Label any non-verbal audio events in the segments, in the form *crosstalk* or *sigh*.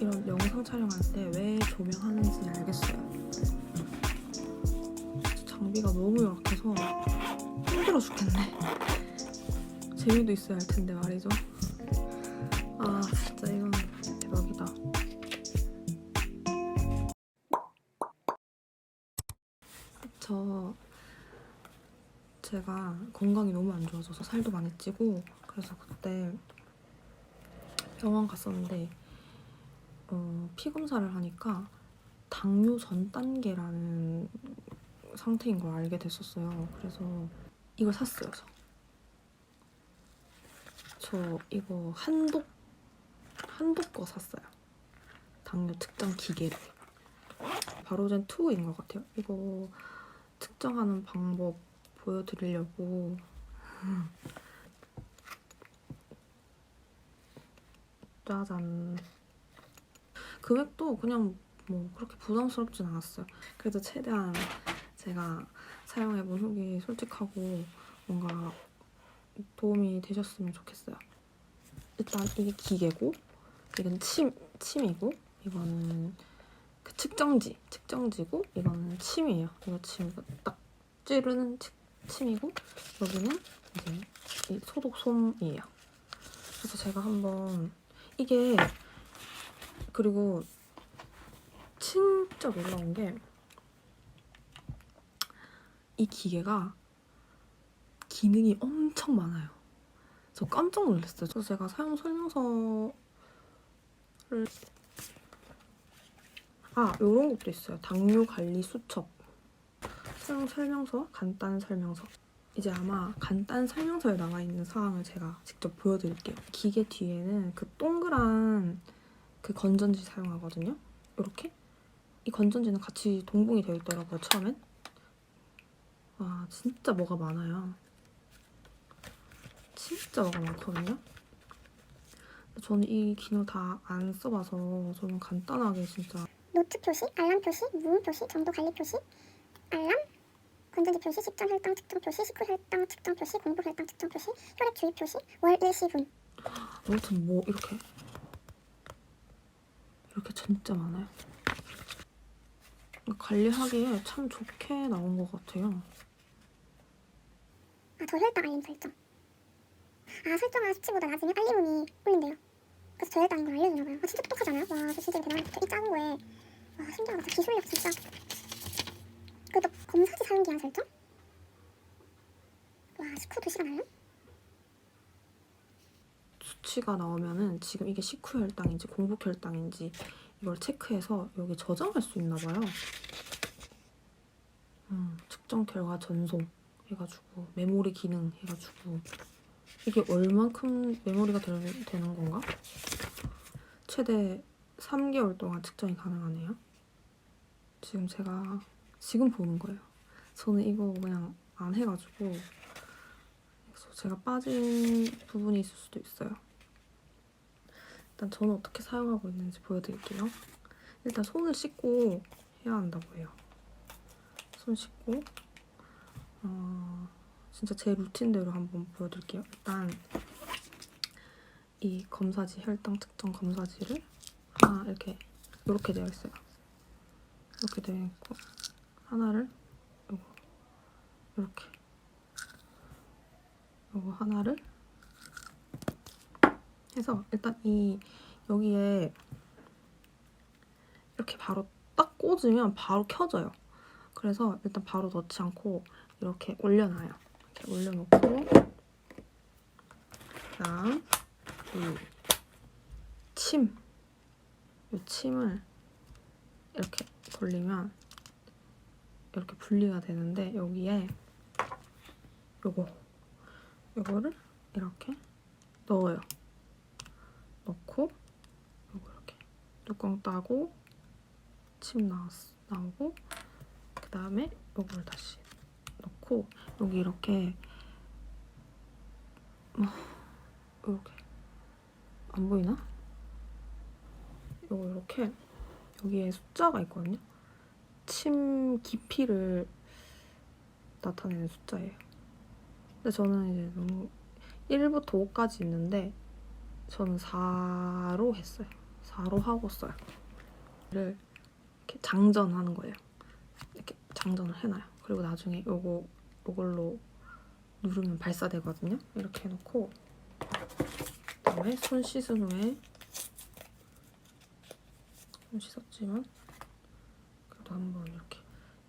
이런 영상 촬영할 때 왜 조명하는지 알겠어요. 장비가 너무 열악해서 힘들어 죽겠네. 재미도 있어야 할 텐데 말이죠. 아 진짜 이건 대박이다. 저 제가 건강이 너무 안 좋아져서 살도 많이 찌고 그래서 그때 병원 갔었는데 어, 피 검사를 하니까 당뇨 전 단계라는 상태인 걸 알게 됐었어요. 그래서 이걸 샀어요. 저, 저 이거 한독 한독 거 샀어요. 당뇨 측정 기계를 바로젠 2인 것 같아요. 이거 측정하는 방법 보여드리려고 *laughs* 짜잔 금액도 그냥 뭐 그렇게 부담스럽진 않았어요. 그래도 최대한 제가 사용해본 후기 솔직하고 뭔가 도움이 되셨으면 좋겠어요. 일단 이게 기계고 이건 침, 침이고 이거는 그 측정지 측정지고 이거는 침이에요. 이거 침 딱 찌르는 침, 침이고 여기는 이제 이 소독솜이에요. 그래서 제가 한번 이게 그리고 진짜 놀라운 게 이 기계가 기능이 엄청 많아요. 저 깜짝 놀랐어요. 그래서 제가 사용 설명서를 아 이런 것도 있어요. 당뇨 관리 수첩 사용 설명서, 간단 설명서. 이제 아마 간단 설명서에 나와 있는 사항을 제가 직접 보여드릴게요. 기계 뒤에는 그 동그란 그 건전지 사용하거든요. 이렇게 이 건전지는 같이 동봉이 되어 있더라고요. 처음엔. 와 진짜 뭐가 많아요. 진짜 뭐가 많거든요. 저는 이 기능 다 안 써봐서 저는 간단하게 진짜 노트 표시, 알람 표시, 무음 표시, 정도 관리 표시, 알람, 건전지 표시, 식전 혈당 측정 표시, 식후 혈당 측정 표시, 공복 혈당 측정 표시, 혈액 주입 표시, 월 일시분. 아무튼 뭐 이렇게 이렇게 진짜 많아요. 관리하기에 참 좋게 나온 것 같아요. 아, 저 혈당 알림 설정. 아, 설정한 수치보다 나중에 알림음이 울린대요. 그래서 저 혈당인 걸 알려주나 봐요. 아, 진짜 똑똑하잖아요. 와, 저 진짜 대단한 이 작은 거에. 와, 신기하다. 기술력 진짜. 그또 검사지 사용 기한 설정? 와, 식후 2시간 알람? 수치가 나오면은 지금 이게 식후 혈당인지 공복 혈당인지 이걸 체크해서 여기 저장할 수 있나 봐요. 음, 측정 결과 전송 해가지고 메모리 기능 해가지고 이게 얼만큼 메모리가 되, 되는 건가? 최대 3개월 동안 측정이 가능하네요. 지금 제가 지금 보는 거예요. 저는 이거 그냥 안 해가지고 제가 빠진 부분이 있을 수도 있어요. 일단 저는 어떻게 사용하고 있는지 보여드릴게요. 일단 손을 씻고 해야 한다고 해요. 손 씻고 어, 진짜 제 루틴대로 한번 보여드릴게요. 일단 이 검사지 혈당 측정 검사지를 하나 이렇게 이렇게 되어 있어요. 이렇게 되어 있고 하나를 요거 이렇게 요거 하나를 해서 일단 이 여기에 이렇게 바로 딱 꽂으면 바로 켜져요. 그래서 일단 바로 넣지 않고 이렇게 올려놔요. 이렇게 올려놓고 그다음 이 침, 이 침을 이렇게 돌리면 이렇게 분리가 되는데 여기에 요거 요거를 이렇게 넣어요. 넣고 이렇게 뚜껑 따고 침 나왔, 나오고 그 다음에 요걸 다시 넣고 여기 이렇게 어, 이렇게 안 보이나? 요거 이렇게 여기에 숫자가 있거든요. 침 깊이를 나타내는 숫자예요. 근데 저는 이제 너무 1부터 5까지 있는데 저는 4로 했어요. 4. 바로 하고 써요. 를 이렇게 장전하는 거예요. 이렇게 장전을 해놔요. 그리고 나중에 요거 요걸로 누르면 발사되거든요. 이렇게 해놓고 그다음에 손 씻은 후에 손 씻었지만 그래도 한번 이렇게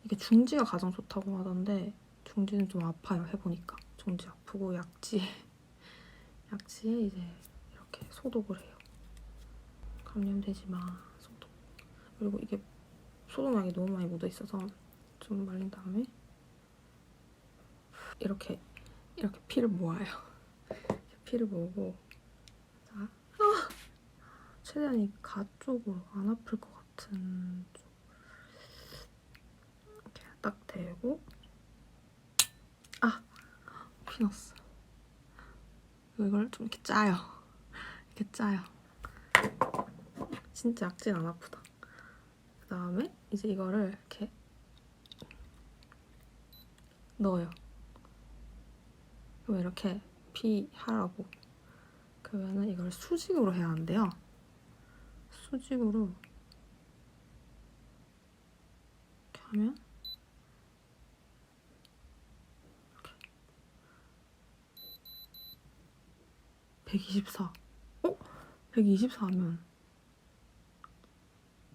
이게 중지가 가장 좋다고 하던데 중지는 좀 아파요 해보니까 중지 아프고 약지 *laughs* 약지에 이제 소독을 해요. 감염되지 마 소독. 그리고 이게 소독약이 너무 많이 묻어 있어서 좀 말린 다음에 이렇게 이렇게 피를 모아요. 피를 모으고 자, 아! 최대한 이 가 쪽으로 안 아플 것 같은 쪽 이렇게 딱 대고 아 피났어. 이걸 좀 이렇게 짜요. 이렇게 짜요. 진짜 약진 안 아프다. 그 다음에 이제 이거를 이렇게 넣어요. 그럼 이렇게 피 하라고. 그러면은 이걸 수직으로 해야 한대요. 수직으로 이렇게 하면 이렇게 124. 어? 124면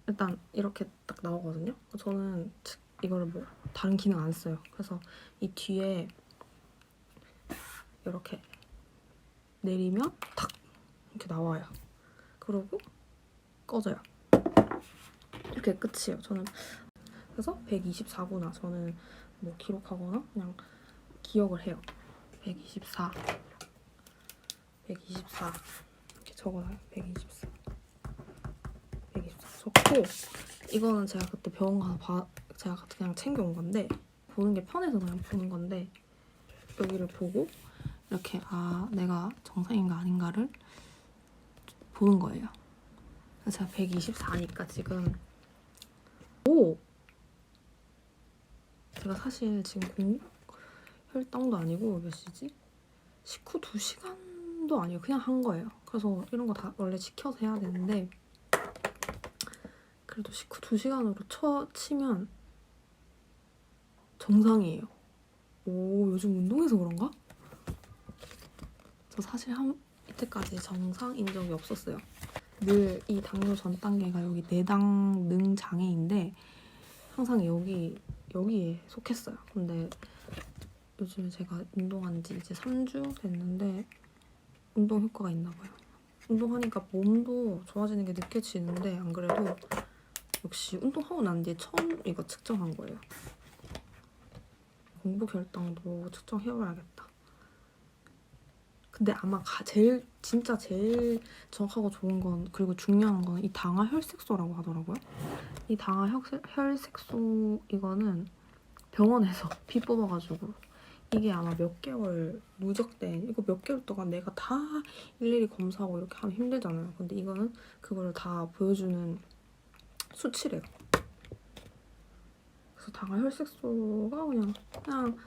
일단 이렇게 딱 나오거든요. 저는 즉 이거를 뭐 다른 기능 안 써요. 그래서 이 뒤에 이렇게 내리면 탁 이렇게 나와요. 그러고 꺼져요. 이렇게 끝이에요. 저는 그래서 124구나. 저는 뭐 기록하거나 그냥 기억을 해요. 124, 124 이렇게 적어놔요. 124. 124 적고 이거는 제가 그때 병원 가서 봐, 제가 그냥 챙겨온 건데 보는 게 편해서 그냥 보는 건데 여기를 보고 이렇게 아 내가 정상인가 아닌가를 보는 거예요. 제가 124니까 지금 오 제가 사실 지금 공 혈당도 아니고 몇 시지? 식후 2시간 도 아니고 그냥 한 거예요. 그래서 이런 거 다 원래 지켜서 해야 되는데 그래도 식후 2시간으로 쳐 치면 정상이에요. 오 요즘 운동해서 그런가? 저 사실 한 이때까지 정상인 적이 없었어요. 늘 이 당뇨 전 단계가 여기 내당 능 장애인데 항상 여기 여기에 속했어요. 근데 요즘에 제가 운동한 지 이제 3주 됐는데 운동 효과가 있나 봐요. 운동하니까 몸도 좋아지는 게 느껴지는데 안 그래도 역시 운동하고 난 뒤에 처음 이거 측정한 거예요. 공부 결당도 측정해봐야겠다. 근데 아마 가, 제일 진짜 제일 정확하고 좋은 건 그리고 중요한 건 이 당화 혈색소라고 하더라고요. 이 당화 혈색, 혈색소 이거는 병원에서 *laughs* 피 뽑아가지고 이게 아마 몇 개월 누적된 이거 몇 개월 동안 내가 다 일일이 검사하고 이렇게 하면 힘들잖아요. 근데 이거는 그거를 다 보여주는 수치래요. 그래서 당화 혈색소가 그냥 그냥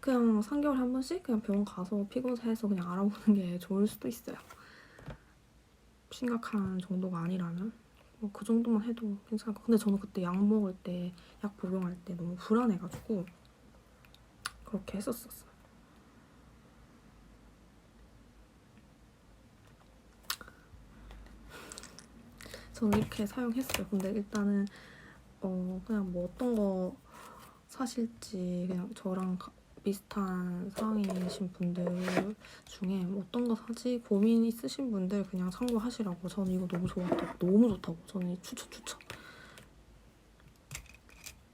그냥 3개월에 한 번씩 그냥 병원 가서 피 검사해서 그냥 알아보는 게 좋을 수도 있어요. 심각한 정도가 아니라면 뭐 그 정도만 해도 괜찮을 것. 근데 저는 그때 약 먹을 때, 약 복용할 때 너무 불안해가지고 그렇게 했었었어요. 저는 이렇게 사용했어요. 근데 일단은 어 그냥 뭐 어떤 거 사실지 그냥 저랑 가- 비슷한 상황이신 분들 중에 뭐 어떤 거 사지 고민 있으신 분들 그냥 참고하시라고 저는 이거 너무 좋았다고 너무 좋다고 저는 추천 추천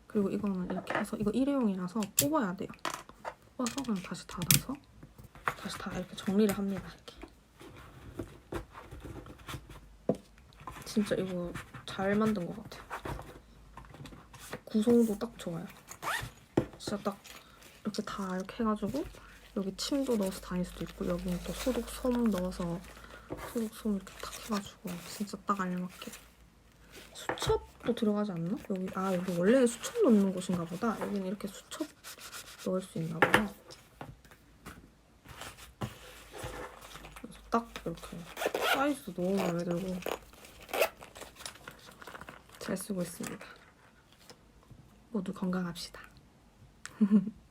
그리고 이거는 이렇게 해서 이거 일회용이라서 뽑아야 돼요 뽑아서 그냥 다시 닫아서 다시 다 이렇게 정리를 합니다 이렇게. 진짜 이거 잘 만든 것 같아요. 구성도 딱 좋아요. 진짜 딱 이렇게 다 이렇게 해가지고 여기 침도 넣어서 다닐 수도 있고 여기는 또 소독 솜 넣어서 소독 솜 이렇게 탁 해가지고 진짜 딱 알맞게. 수첩도 들어가지 않나? 여기 아 여기 원래 수첩 넣는 곳인가 보다. 여기는 이렇게 수첩 넣을 수 있나 봐요. 그래서 딱 이렇게 사이즈도 너무 마음에 들고 잘 쓰고 있습니다. 모두 건강합시다. *laughs*